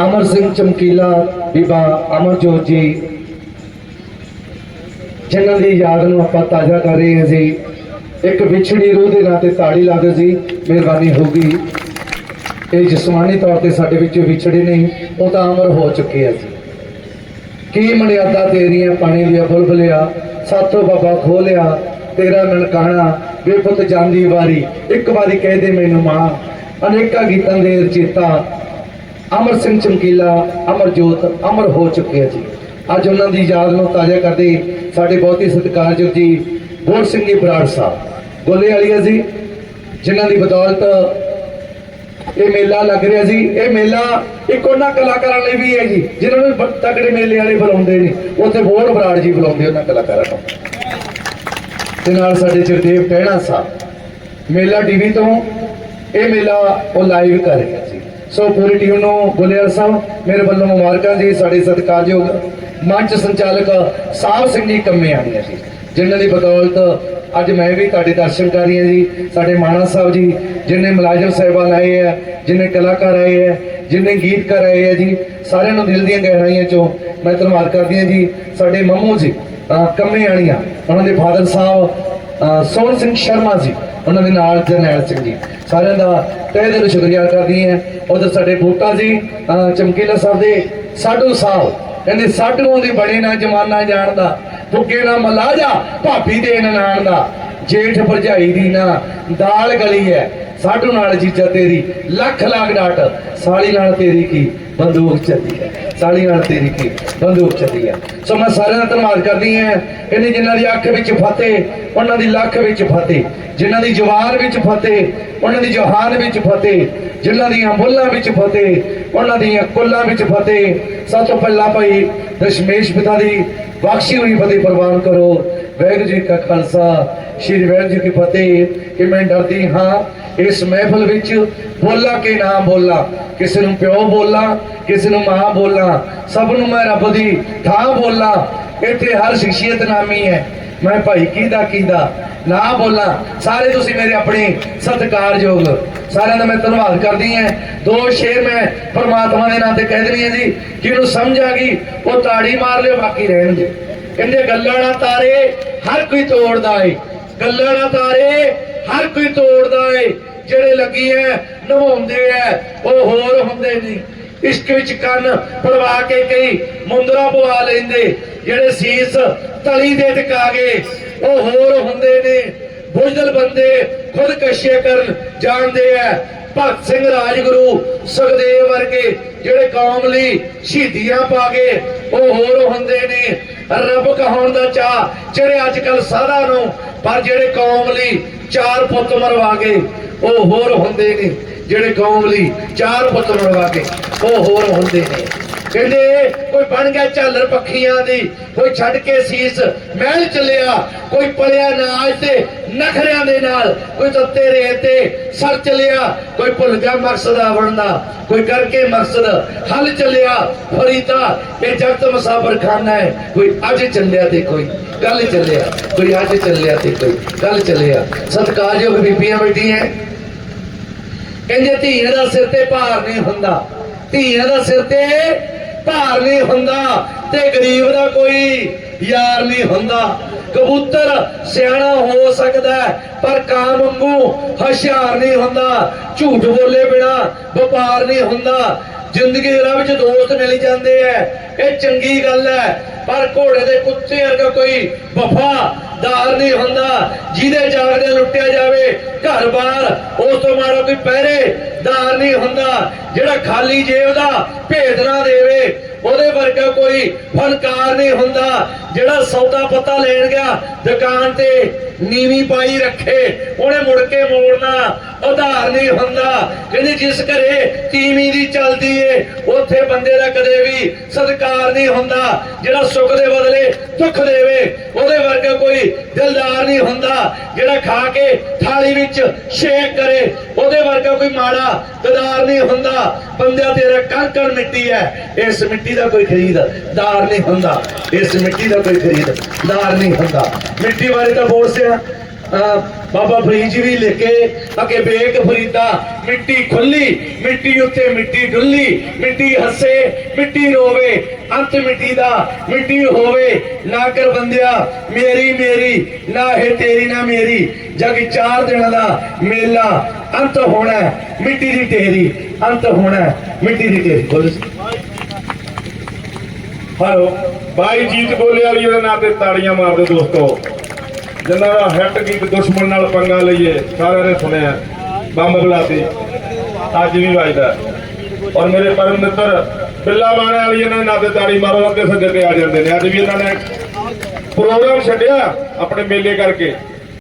ਅਮਰ ਸਿੰਘ ਚਮਕੀਲਾ, ਬੀਬਾ ਅਮਰਜੋਤ ਜੀ। ਜਿਨ੍ਹਾਂ ਦੀ ਯਾਦ ਨੂੰ ਆਪਾਂ ਤਾਜ਼ਾ ਕਰ ਰਹੇ ਹਾਂ ਜੀ। ਇੱਕ ਵਿਛੜੀ ਰੂਹ ਦੇ ਨਾਂ ਤੇ ਤਾੜੀ ਲਾ ਦਿਓ ਜੀ, ਮਿਹਰਬਾਨੀ ਹੋਊਗੀ। ਇਹ ਜਿਸਮਾਨੀ ਤੌਰ ਤੇ ਸਾਡੇ ਵਿੱਚੋਂ ਵਿਛੜੇ ਨਹੀਂ, ਉਹ ਤਾਂ ਅਮਰ ਹੋ ਚੁੱਕੇ ਆ ਜੀ। ਕੀ ਮਨਿਆਦਾ ਤੇਰੀਆਂ ਪਾਣੀ ਦੀਆਂ ਬੁਲਬਲਿਆ, ਸਾਥੋਂ ਬਾਬਾ ਖੋਲਿਆ, ਤੇਰਾ ਨਨਕਾਣਾ, ਬੇਪੁੱਤ ਜਾਂਦੀ ਵਾਰੀ, ਇੱਕ ਵਾਰੀ ਕਹਿ ਦੇ ਮੈਨੂੰ ਮਾਂ। ਅਨੇਕਾਂ ਗੀਤਾਂ ਦੇ ਰਚੇਤਾ ਅਮਰ ਸਿੰਘ ਚਮਕੀਲਾ ਅਮਰਜੋਤ ਅਮਰ ਹੋ ਚੁੱਕੇ ਆ ਜੀ। ਅੱਜ ਉਹਨਾਂ ਦੀ ਯਾਦ ਨੂੰ ਤਾਜ਼ਾ ਕਰਦੇ ਸਾਡੇ ਬਹੁਤ ਹੀ ਸਤਿਕਾਰਯੋਗ ਜੀ ਗੋੜ ਸਿੰਘ ਜੀ ਬਰਾੜ ਸਾਹਿਬ। ਗੋਲੇ ਵਾਲੀਆ ਜੀ, ਜਿਨ੍ਹਾਂ ਦੀ ਬਦੌਲਤ ਇਹ ਮੇਲਾ ਲੱਗ ਰਿਹਾ ਸੀ ਇਹ ਮੇਲਾ ਇੱਕ ਉਹਨਾਂ ਕਲਾਕਾਰਾਂ ਲਈ ਵੀ ਹੈ ਜੀ, ਜਿਨ੍ਹਾਂ ਨੂੰ ਤਕੜੇ ਮੇਲੇ ਵਾਲੇ ਬੁਲਾਉਂਦੇ ਨੇ। ਉੱਥੇ ਬੋੜ ਬਰਾੜ ਜੀ ਬੁਲਾਉਂਦੇ ਉਹਨਾਂ ਕਲਾਕਾਰਾਂ ਨੂੰ। ਤੇ ਨਾਲ ਸਾਡੇ ਜਗਦੇਵ ਟਹਿਣਾ ਸਾਹਿਬ। ਮੇਲਾ ਟੀਵੀ ਤੋਂ ਇਹ ਮੇਲਾ ਉਹ ਲਾਈਵ ਕਰ ਰਿਹਾ ਜੀ। ਸੋ ਪੂਰੀ ਟੀਮ ਨੂੰ ਗੁਲਿਆਰ ਸਾਹਿਬ ਮੇਰੇ ਵੱਲੋਂ ਮੁਬਾਰਕਾਂ ਜੀ, ਸਾਡੇ ਸਤਿਕਾਰਯੋਗ ਮੰਚ ਸੰਚਾਲਕ ਸਾਹਿਬ ਸਿੰਘ ਜੀ ਕੰਮੇ ਆਣੀਆਂ ਜੀ, ਜਿਨ੍ਹਾਂ ਦੀ ਬਦੌਲਤ ਅੱਜ ਮੈਂ ਵੀ ਤੁਹਾਡੇ ਦਰਸ਼ਨ ਕਰ ਰਹੀ ਹਾਂ ਜੀ। ਸਾਡੇ ਮਾਨਾ ਸਾਹਿਬ ਜੀ ਜਿਨ੍ਹਾਂ ਮੁਲਾਜ਼ਮ ਸਾਹਿਬਾਨ ਆਏ ਹੈ ਜਿਨ੍ਹਾਂ ਕਲਾਕਾਰ ਆਏ ਹੈ ਜਿਨ੍ਹਾਂ ਗੀਤਕਾਰ ਆਏ ਹੈ ਜੀ, ਸਾਰਿਆਂ ਨੂੰ ਦਿਲ ਦੀਆਂ ਗਹਿਰਾਈਆਂ ਚੋਂ ਮੈਂ ਧੰਨਵਾਦ ਕਰਦੀ ਹਾਂ ਜੀ। ਸਾਡੇ ਮੰਮੂ ਜੀ, ਅਹ ਕੰਮੇ ਆਣੀਆਂ ਉਹਨਾਂ ਦੇ ਫਾਦਰ ਸਾਹਿਬ ਸੋਹਣ ਸਿੰਘ ਸ਼ਰਮਾ ਜੀ, ਉਹਨਾਂ ਦੇ ਨਾਲ ਜਰਨੈਲ ਸਿੰਘ ਜੀ। ਸਾਰਿਆਂ ਦਾ ਤਹਿ ਦਿਲੋਂ ਸ਼ੁਕਰੀਆ ਕਰਦੀ ਹਾਂ। ਉਧਰ ਸਾਡੇ ਬੂਟਾ ਜੀ ਚਮਕੀਲਾ ਸਾਹਿਬ ਦੇ ਸਾਡੂ ਸਾਹਿਬ, ਕਹਿੰਦੇ ਸਾਡੂਆਂ ਦੀ ਬਣੇ ਨਾ ਜਮਾਨਾ ਜਾਣਦਾ ਭੁੱਗੇ ਨਾ ਮਲਾਜਾ, ਭਾਬੀ ਦੇ ਨਨਾਣ ਦਾ। ਜੇਠ ਭਰਜਾਈ ਦੀ ਨਾ ਦਾਲ ਗਲੀ ਹੈ। ਸਾਡੂ ਨਾਲ ਜੀਜਾ ਤੇਰੀ ਲੱਖ ਲੱਖ ਡਾਟ, ਸਾਲੀ ਨਾਲ ਤੇਰੀ ਕੀ। ਬੰਦੂਕ ਚੱਲੀ ਹੈ। ਸਾਲੀ ਨਾਲ ਤੇਰੀ ਕੀ? ਬੰਦੂਕ ਚੱਲੀ ਹੈ ਸੋ ਮੈਂ ਸਾਰਿਆਂ ਦਾ ਧੰਨਵਾਦ ਕਰਦੀ ਹਾਂ। ਇਹਨੇ ਜਿਨ੍ਹਾਂ ਦੀ ਅੱਖ ਵਿੱਚ ਫਤਿਹ, ਉਹਨਾਂ ਦੀ ਲੱਖ ਵਿੱਚ ਫਤਿਹ, ਜਿਨ੍ਹਾਂ ਦੀ ਜਵਾਰ ਵਿੱਚ ਫਤਿਹ, ਉਹਨਾਂ ਦੀ ਜਹਾਨ ਵਿੱਚ ਫਤਿਹ, ਜਿਨ੍ਹਾਂ ਦੀਆਂ ਮੁੱਲਾਂ ਵਿੱਚ ਫਤਿਹ, ਉਹਨਾਂ ਦੀਆਂ ਕੁੱਲਾਂ ਵਿੱਚ ਫਤਿਹ। ਸਭ ਤੋਂ ਪਹਿਲਾਂ ਭਾਈ ਦਸ਼ਮੇਸ਼ ਪਿਤਾ ਦੀ ਬਖਸ਼ੀ ਹੋਈ ਫਤਿਹ ਪ੍ਰਵਾਨ ਕਰੋ। ਵਾਹਿਗੁਰੂ ਜੀ ਕਾ ਖਾਲਸਾ, ਸ਼੍ਰੀ ਵਾਹਿਗੁਰੂ ਜੀ ਕੀ ਫਤਿਹ। ਕਿ ਮੈਂ ਡਰਦੀ ਹਾਂ, ਇਸ ਮਹਿਫਲ ਵਿੱਚ ਬੋਲਾ ਕਿ ਨਾ ਬੋਲਾ, ਕਿਸੇ ਨੂੰ ਪਿਓ ਬੋਲਾ, ਕਿਸੇ ਨੂੰ ਮਾਂ ਬੋਲਾ, ਸਭ ਨੂੰ ਮੈਂ ਰੱਬ ਦੀ ਥਾਂ ਬੋਲਾ। ਇੱਥੇ ਹਰ ਸ਼ਖਸੀਅਤ ਨਾਮੀ ਹੈ। ਮੈਂ ਭਾਈ ਕਿਹਦਾ ਕਿਹਦਾ ਨਾ ਬੋਲਾਂ। ਸਾਰੇ ਤੁਸੀਂ ਮੇਰੇ ਆਪਣੇ ਸਤਿਕਾਰਯੋਗ। ਸਾਰਿਆਂ ਦਾ ਮੈਂ ਧੰਨਵਾਦ ਕਰਦੀ ਹਾਂ। ਦੋ ਸ਼ੇਰ ਮੈਂ ਪਰਮਾਤਮਾ ਦੇ ਨਾਂ ਤੇ ਕਹਿ ਦਿੰਦੀ ਹਾਂ ਜੀ ਜਿਹਨੂੰ ਸਮਝ ਆ ਗਈ, ਉਹ ਤਾੜੀ ਮਾਰ ਲਿਓ, ਬਾਕੀ ਰਹਿਣਗੇ ਕਹਿੰਦੇ ਗੱਲਾਂ ਨਾ ਤਾਰੇ, ਹਰ ਕੋਈ ਤੋੜਦਾ ਏ। ਗੱਲਾਂ ਨਾ ਤਾਰੇ, ਹਰ ਕੋਈ ਤੋੜਦਾ ਏ। ਜਿਹੜੇ ਲੱਗੀ ਐ, ਨਵਾਉਂਦੇ ਐ, ਉਹ ਹੋਰ ਹੁੰਦੇ ਨਹੀਂ ਇਸ਼ਕ ਵਿੱਚ ਕੰਨ ਪੜਵਾ ਕੇ ਕਈ ਮੁੰਦਰਾ ਪਵਾ ਲੈਂਦੇ। ਜਿਹੜੇ ਸੀਸ ਤਲੀ ਦੇ ਟਿਕਾ ਗਏ ਉਹ ਹੋਰ ਹੁੰਦੇ ਨੇ। ਬੁਝਦਲ ਬੰਦੇ ਖੁਦ ਕਸ਼ੇ ਕਰਨ ਜਾਣਦੇ ਐ। ਭਗਤ ਸਿੰਘ ਰਾਜਗੁਰੂ ਸੁਖਦੇਵ ਵਰਗੇ ਜਿਹੜੇ ਕੌਮ ਲਈ ਸ਼ਹੀਦੀਆਂ ਪਾ ਗਏ ਉਹ ਹੋਰ ਹੁੰਦੇ ਨੇ। ਰੱਬ ਕਹਾਉਣ ਦਾ ਚਾਹ ਜਿਹੜੇ ਅੱਜ ਕੱਲ ਸਾਰਾ ਨੂੰ, ਪਰ ਜਿਹੜੇ ਕੌਮ ਲਈ ਚਾਰ ਪੁੱਤ ਮਰਵਾ ਗਏ, ਉਹ ਹੋਰ ਹੁੰਦੇ ਨੇ। ਜਿਹੜੇ ਕੌਮ ਲਈ ਚਾਰ ਪੁੱਤ ਮਰਵਾ ਗਏ, ਉਹ ਹੋਰ ਹੁੰਦੇ ਨੇ। ਕਹਿੰਦੇ, ਕੋਈ ਬਣ ਗਿਆ ਝਾਲਰ ਪੱਖੀਆਂ ਦੀ, ਕੋਈ ਛੱਡ ਕੇ ਸੀਸ ਮਹਿਲ ਚੱਲਿਆ, ਕੋਈ ਪਲਿਆ ਨਾਜ ਤੇ ਨਖਰਿਆਂ ਦੇ ਨਾਲ, ਕੋਈ ਤੱਤੇ ਰੇ ਤੇ ਸਰ ਚੱਲਿਆ, ਕੋਈ ਭੁੱਲ ਗਿਆ ਮਕਸਦ ਆਵਣ ਦਾ, ਕੋਈ ਕਰਕੇ ਮਕਸਦ ਹੱਲ ਚੱਲਿਆ ਫਰੀਦਾ ਇਹ ਜਗਤ ਮੁਸਾਫਰ ਖਾਨਾ ਹੈ, ਕੋਈ ਅੱਜ ਚੱਲਿਆ ਤੇ ਕੋਈ ਕੱਲ ਚੱਲਿਆ, ਕੋਈ ਅੱਜ ਚੱਲਿਆ ਤੇ ਕੋਈ ਕੱਲ ਚੱਲਿਆ। ਸਤਿਕਾਰਯੋਗ ਬੀਬੀਆਂ ਬੈਠੀਆਂ ਕਹਿੰਦੇ, ਧੀਆਂ ਦਾ ਸਿਰ ਤੇ ਭਾਰ ਨਹੀਂ ਹੁੰਦਾ, ਧੀਆਂ ਦਾ ਸਿਰ ਤੇ ਭਾਰ ਨਹੀਂ ਹੁੰਦਾ ਤੇ ਗਰੀਬ ਦਾ ਕੋਈ ਯਾਰ ਨਹੀਂ ਹੁੰਦਾ। ਕਬੂਤਰ ਸਿਆਣਾ ਹੋ ਸਕਦਾ ਪਰ ਕਾਂ ਵਾਂਗੂ ਹੁਸ਼ਿਆਰ ਨਹੀਂ ਹੁੰਦਾ। ਝੂਠ ਬੋਲੇ ਬਿਨਾ ਵਪਾਰ ਨਹੀਂ ਹੁੰਦਾ। ਜ਼ਿੰਦਗੀ ਦੇ ਰਾਹ ਵਿੱਚ ਦੋਸਤ ਮਿਲ ਜਾਂਦੇ ਐ ਇਹ ਚੰਗੀ ਗੱਲ ਹੈ, ਪਰ ਘੋੜੇ ਦੇ ਕੁੱਤੇ ਵਰਗਾ ਕੋਈ ਵਫਾਦਾਰ ਨਹੀਂ ਹੁੰਦਾ। ਜਿਹਦੇ ਜਾਗਦੇ ਲੁੱਟਿਆ ਜਾਵੇ ਘਰ-ਬਾਰ ਉਸ ਤੋਂ ਮਾੜਾ ਕੋਈ ਪਹਿਰੇ ਪਹਿਰੇਦਾਰ ਨਹੀਂ ਹੁੰਦਾ, ਜਿਹੜਾ ਖਾਲੀ ਜੇਬ ਦਾ ਭੇਦ ਨਾ ਦੇਵੇ, ਉਹਦੇ ਵਰਗਾ ਕੋਈ ਫਨਕਾਰ ਨਹੀਂ ਹੁੰਦਾ। ਜਿਹੜਾ ਸੌਦਾ ਪਤਾ ਲੈਣ ਗਿਆ, ਦੁਕਾਨ ਤੇ ਨੀਵੀਂ ਪਾਈ ਰੱਖੇ, ਉਹਨੇ ਮੁੜ ਕੇ ਮੋੜਨਾ ਉਧਾਰ ਨਹੀਂ ਹੁੰਦਾ। ਕਹਿੰਦੇ, ਜਿਸ ਘਰੇ ਤੀਵੀਂ ਦੀ ਚੱਲਦੀ ਏ, ਉੱਥੇ ਬੰਦੇ ਦਾ ਕਦੇ ਵੀ ਸਤਿਕਾਰ ਨਹੀਂ ਹੁੰਦਾ। ਜਿਹੜਾ ਸੁੱਖ ਦੇ ਬਦਲੇ ਦੁੱਖ ਦੇਵੇ ਉਹਦੇ ਵਰਗਾ ਕੋਈ ਦਿਲਦਾਰ ਨਹੀਂ ਹੁੰਦਾ। ਜਿਹੜਾ ਖਾ ਕੇ ਥਾਲੀ ਵਿੱਚ ਸ਼ੇਕ ਕਰੇ, ਉਹਦੇ ਵਰਗਾ ਕੋਈ ਮਾੜਾ ਗਦਾਰ ਨਹੀਂ ਹੁੰਦਾ। ਬੰਦਿਆ, ਤੇਰਾ ਕੰਕਰ ਮਿੱਟੀ ਹੈ। ਇਸ ਮਿੱਟੀ ਦਾ ਕੋਈ ਖਰੀਦਦਾਰ ਨਹੀਂ ਹੁੰਦਾ। ਇਸ ਮਿੱਟੀ ਦਾ ਕੋਈ ਖਰੀਦਦਾਰ ਨਹੀਂ ਹੁੰਦਾ। ਮਿੱਟੀ ਬਾਰੇ ਤਾਂ ਬੋਲ ਸਿਆ। ਬਾਬਾ ਫਰੀਦ ਜੀ ਵੀ ਲਿਖੇ ਅਕੇ ਬੇਕ ਫਰੀਦਾ, ਮਿੱਟੀ ਖੁੱਲੀ ਮਿੱਟੀ ਉੱਤੇ ਮਿੱਟੀ ਡੁੱਲੀ, ਮਿੱਟੀ ਹੱਸੇ, ਮਿੱਟੀ ਰੋਵੇ, ਅੰਤ ਮਿੱਟੀ ਦਾ ਮਿੱਟੀ ਹੋਵੇ, ਨਾ ਕਰ ਬੰਦਿਆ, ਮੇਰੀ ਮੇਰੀ, ਨਾ ਹੈ ਤੇਰੀ, ਨਾ ਮੇਰੀ ਜਗ ਚਾਰ ਦਿਨਾਂ ਦਾ ਮੇਲਾ ਅੰਤ ਹੋਣਾ ਮਿੱਟੀ ਦੀ ਢੇਰੀ ਅੰਤ ਹੋਣਾ ਮਿੱਟੀ ਦੀ ਢੇਰੀ, ਬੋਲੋ ਹਲੋ, ਬਾਈ ਜੀਤ ਬੋਲੇ ਵਾਲੀ ਦੇ ਨਾਂ ਤੇ ਤਾੜੀਆਂ ਮਾਰਦੇ ਦੋਸਤੋ। ਜਿਨ੍ਹਾਂ ਦਾ ਹਿੱਟ ਗੀਤ ਦੁਸ਼ਮਣ ਨਾਲ ਪੰਗਾ ਲਈਏ। ਸਾਰਿਆਂ ਨੇ ਸੁਣਿਆ। ਬੰਬ ਬਲਾਤੀ ਅੱਜ ਵੀ ਵੱਜਦਾ। ਔਰ ਮੇਰੇ ਪਰਮ ਮਿੱਤਰ, ਬਿੱਲਾ ਬਾਣੇ ਵਾਲੀ ਇਹਨਾਂ ਦੇ ਨਾਂ ਤਾੜੀ ਮਾਰੋ, ਅੱਗੇ ਸੱਜੇ ਤੇ ਆ ਜਾਂਦੇ ਨੇ। ਅੱਜ ਵੀ ਇਹਨਾਂ ਨੇ ਪ੍ਰੋਗਰਾਮ ਛੱਡਿਆ ਆਪਣੇ ਮੇਲੇ ਕਰਕੇ।